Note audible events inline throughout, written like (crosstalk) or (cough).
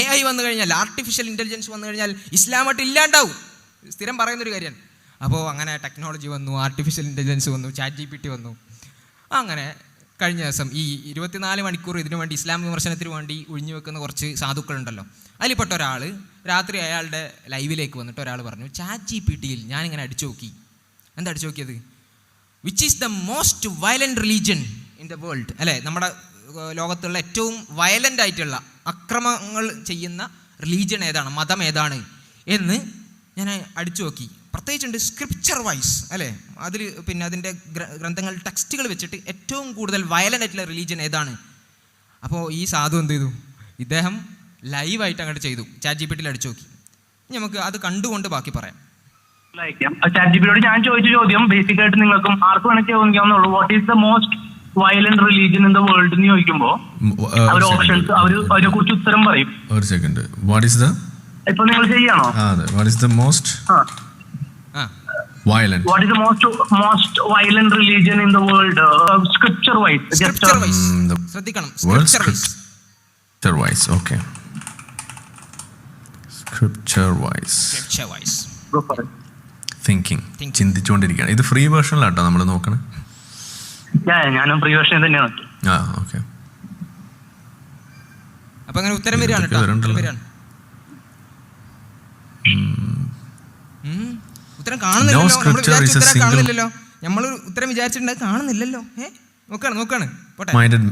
A I വന്നു കഴിഞ്ഞാൽ artificial intelligence വന്നു കഴിഞ്ഞാൽ ഇസ്ലാമായിട്ട് ഇല്ലാണ്ടാവും. സ്ഥിരം പറയുന്നൊരു കാര്യമാണ് അപ്പോൾ അങ്ങനെ ടെക്നോളജി വന്നു ആർട്ടിഫിഷ്യൽ ഇന്റലിജൻസ് വന്നു ചാറ്റ് ജി പി ടി വന്നു. അങ്ങനെ കഴിഞ്ഞ ദിവസം ഈ ഇരുപത്തിനാല് മണിക്കൂർ ഇതിനു വേണ്ടി ഇസ്ലാം വിമർശനത്തിന് വേണ്ടി ഒഴിഞ്ഞു വെക്കുന്ന കുറച്ച് സാധുക്കളുണ്ടല്ലോ. അതിൽപ്പെട്ട ഒരാൾ രാത്രി അയാളുടെ ലൈവിലേക്ക് വന്നിട്ട് ഒരാൾ പറഞ്ഞു ചാറ്റ് ജി പി ടിയിൽ ഞാനിങ്ങനെ അടിച്ചു നോക്കി. എന്താ അടിച്ചു നോക്കിയത്? Which is the most violent religion in the world അല്ലേ? നമ്മുടെ ലോകത്തുള്ള ഏറ്റവും വയലന്റ് ആയിട്ടുള്ള അക്രമങ്ങൾ ചെയ്യുന്ന റിലീജിയൻ ഏതാണ് മതം ഏതാണ് എന്ന് ഞാൻ അടിച്ചു നോക്കി. പ്രത്യേകിച്ചുണ്ട് സ്ക്രിപ്ചർ വൈസ് അല്ലേ? അതിൽ പിന്നെ അതിന്റെ ഗ്രന്ഥങ്ങൾ ടെക്സ്റ്റുകൾ വെച്ചിട്ട് ഏറ്റവും കൂടുതൽ വയലന്റ് ആയിട്ടുള്ള റിലീജിയൻ ഏതാണ്? അപ്പോൾ ഈ സാധു എന്ത് ചെയ്തു? ഇദ്ദേഹം ലൈവായിട്ട് അങ്ങോട്ട് ചെയ്തു. ചാറ്റ് ജി പി ടിയിൽ അടിച്ചു നോക്കി. നമുക്ക് അത് കണ്ടുകൊണ്ട് ബാക്കി പറയാം. ചാറ്റ് ജി പിയോട് ഞാൻ ചോദിച്ച ചോദ്യം ബേസിക്കായിട്ട് നിങ്ങൾക്കും ആർക്കും വേണമെങ്കിൽ ചോദിക്കാവുന്നുള്ളൂ what is the most violent religion in the world എന്ന് ചോദിക്കുമ്പോ അവർ ഓപ്ഷൻസ് അവർ അതിനെ കുറിച്ച് ഉത്തരം പറയും. ഒരു സെക്കൻഡ് വാട്ട് ഈസ് ദ ഇപ്പൊ നിങ്ങൾ ചെയ്യാണോ? ആ അതെ. What is the most violent what is the most most violent religion in the world scripture wise scripture wise ശ്രദ്ധിക്കണം. Scripture scripture Thinking. ചിന്തിച്ചുകൊണ്ടിരിക്കുകയാണ് ഇത് ഫ്രീ വേർഷനിലാട്ടോ നമ്മൾ നോക്കണേ. ഞാനും പ്രിയോഷനെ തന്നെ തന്നെയാണ്. ആ ഓക്കെ. അപ്പൊ അങ്ങനെ ഉത്തരം വരികയാണ് കേട്ടോ. ഉത്തരം കാണുന്നില്ലല്ലോ. നമ്മൾ scripture വിചാരിച്ച ഉത്തരം കാണുന്നില്ലല്ലോ. നമ്മൾ ഉത്തരം വിചാരിച്ചിട്ടുണ്ട് കാണുന്നില്ലല്ലോ. ഏ? നോക്കാണ് നോക്കാണ് minded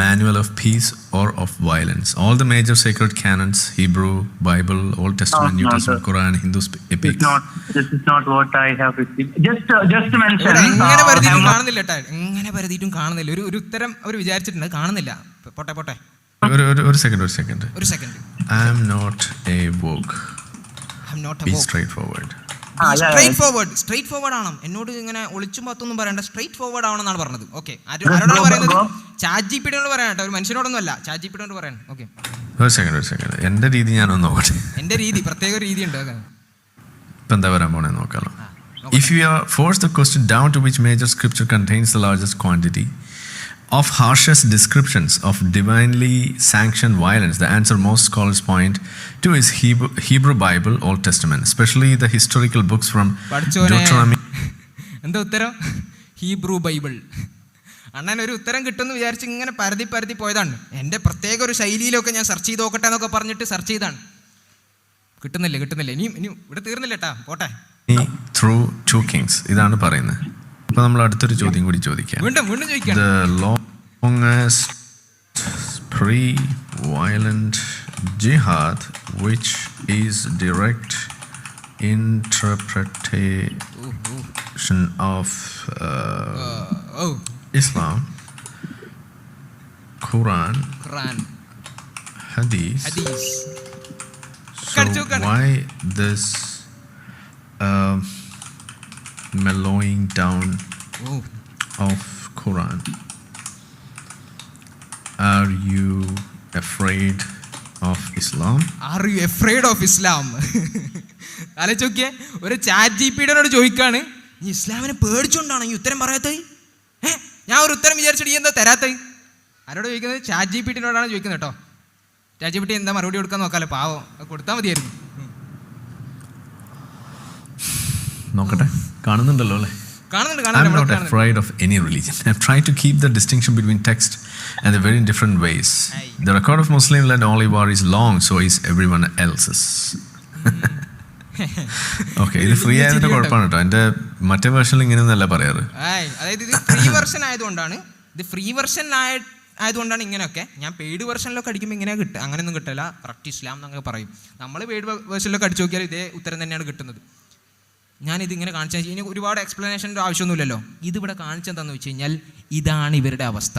manual of peace or of violence all the major sacred canons hebrew bible old testament no, new testament quran hindu epics not this is not what I have received. Just uh, just mention. uh, പരതിയിട്ടും കാണുന്നില്ല കേട്ടോ എങ്ങനെ പരതിയിട്ടും കാണുന്നില്ല ഒരു ഒരു ഉത്തരം അവർ വിചാരിച്ചിട്ടുണ്ട് കാണുന്നില്ല പോട്ടെ പോട്ടെ ഒരു ഒരു- ഒരു സെക്കൻഡ് ഒരു സെക്കൻഡ് ഒരു second I am not a book I'm not be straightforward ആ. സ്ട്രേറ്റ് ഫോർവേഡ് സ്ട്രേറ്റ് ഫോർവേഡ് ആണ് എന്നോട് ഇങ്ങനെ ഒളിച്ചും പത്തൊന്നും പറയണ്ട. സ്ട്രേറ്റ് ഫോർവേഡ് ആണെന്നാണ് പറഞ്ഞത് ഓക്കെ ആരോടാണ് പറയുന്നത്. ചാറ്റ് ജി പിടിയോട് പറയാൻ കേട്ടോ. ഒരു മനുഷ്യനോടൊന്നും അല്ല ചാറ്റ് ജി പിടിയോട് പറയാൻ ഓക്കെ ഒരു സെക്കൻഡ് ഒരു സെക്കൻഡ് എന്റെ രീതി ഞാനൊന്ന് നോക്കട്ടെ. എന്റെ രീതി പ്രത്യേക രീതി ഉണ്ട്. ഇപ്പം എന്താ വരാൻ പോണേ? നോക്കാലോ. If If you are forced the question down to which major scripture contains the largest quantity of harshest descriptions of divinely sanctioned violence, the answer most scholars point to is Hebrew, Hebrew Bible, Old Testament, especially the historical books from Deuteronomy. (laughs) എന്താ ഉത്തരം? Hebrew Bible അണ്ണൻ ഒരു ഉത്തരം കിട്ടുമെന്ന് വിചാരിച്ച് ഇങ്ങനെ പരതി പരതി പോയതാണ്. എന്റെ പ്രത്യേക ഒരു ശൈലിയിലൊക്കെ ഞാൻ സെർച്ച് ചെയ്ത് നോക്കട്ടെ എന്നൊക്കെ പറഞ്ഞിട്ട് സെർച്ച് ചെയ്താണ്. കിട്ടുന്നില്ല കിട്ടുന്നില്ല? ഇനിയും ഇനി ഇവിടെ തീർന്നില്ല കേട്ടാ പോട്ടെ through ടു kings. ഇതാണ് പറയുന്നത്. അപ്പോൾ നമ്മൾ അടുത്തൊരു ചോദ്യം കൂടി ചോദിക്കാം. വീണ്ടും വീണ്ടും ചോദിക്കാം. among us pre-violent jihad, which is direct interpretation of uh, uh, oh. Islam, Quran, Quran. Hadith. Hadith. So why this uh, mellowing down oh. of Quran? Are you afraid of Islam? Are you afraid of Islam ആലോചിച്ചോക്കിയേ ഒരു chat G പിയോട് ചോദിക്കാണ് നീ ഇസ്ലാമിനെ പേടിച്ചുകൊണ്ടാണ് ഈ ഉത്തരം പറയാത്തത്? ഏ ഞാൻ ഒരു ഉത്തരം വിചാരിച്ചിട്ട് ഈ എന്താ തരാത്തത്? ആരോട് ചോദിക്കുന്നത്? ചാറ്റ് ജി പി ടിനോടാണ് ചോദിക്കുന്നത് കേട്ടോ. ചാറ്റ് ജി പി ടി എന്താ മറുപടി കൊടുക്കാൻ നോക്കാലോ? പാവം കൊടുത്താൽ മതിയായിരുന്നു. നോക്കട്ടെ കാണുന്നുണ്ടല്ലോ അല്ലേ? I'm not afraid of any religion. (laughs) I've tried to keep the distinction between text and the very different ways. The record of Muslim-led only war is long, so is everyone else's. (laughs) Okay ഇത് free ആയതിന്റെ കുഴപ്പമാണ് കേട്ടോ. എന്റെ മറ്റേ വേർഷനിൽ ഇങ്ങനെയൊന്നല്ല പറയാറ്. അതായത് ഇത് free version ആയതുകൊണ്ടാണ്. ഇത് ഫ്രീ വെർഷൻ ആയ ആയതുകൊണ്ടാണ് ഇങ്ങനെയൊക്കെ. ഞാൻ പെയ്ഡ് വെർഷനിലൊക്കെ അടിക്കുമ്പോൾ ഇങ്ങനെ കിട്ടുക. അങ്ങനെയൊന്നും കിട്ടില്ല. കറക്റ്റ് ഇസ്ലാം എന്നൊക്കെ പറയും. നമ്മൾ പെയ്ഡ് വെർഷനിലൊക്കെ അടിച്ചു നോക്കിയാൽ ഇതേ ഉത്തരം തന്നെയാണ് കിട്ടുന്നത്. ഞാനിത് ഇങ്ങനെ കാണിച്ചാൽ ഇനി ഒരുപാട് എക്സ്പ്ലനേഷന്റെ ആവശ്യമൊന്നുമില്ലല്ലോ. ഇതിവിടെ കാണിച്ചെന്താണെന്ന് വെച്ച് കഴിഞ്ഞാൽ ഇതാണ് ഇവരുടെ അവസ്ഥ.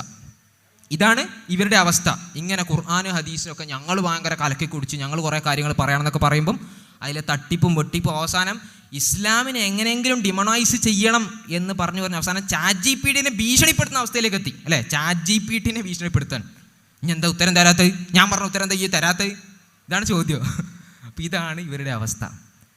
ഇതാണ് ഇവരുടെ അവസ്ഥ. ഇങ്ങനെ ഖുർആാനും ഹദീസും ഒക്കെ ഞങ്ങൾ ഭയങ്കര കലക്കി കുടിച്ച് ഞങ്ങൾ കുറേ കാര്യങ്ങൾ പറയണമെന്നൊക്കെ പറയുമ്പം അതിലെ തട്ടിപ്പും വെട്ടിപ്പും അവസാനം ഇസ്ലാമിനെ എങ്ങനെയെങ്കിലും ഡിമണൈസ് ചെയ്യണം എന്ന് പറഞ്ഞു പറഞ്ഞ അവസാനം ചാറ്റ് ജി പി ടിനെ ഭീഷണിപ്പെടുത്തുന്ന അവസ്ഥയിലേക്ക് എത്തി. അല്ലേ? ചാറ്റ് ജി പി ടിനെ ഭീഷണിപ്പെടുത്താൻ. ഇനി എന്താ ഉത്തരം തരാത്തത്? ഞാൻ പറഞ്ഞ ഉത്തരം എന്താ ഈ തരാത്തത്? ഇതാണ് ചോദ്യം. (laughs) അപ്പം ഇതാണ് ഇവരുടെ അവസ്ഥ.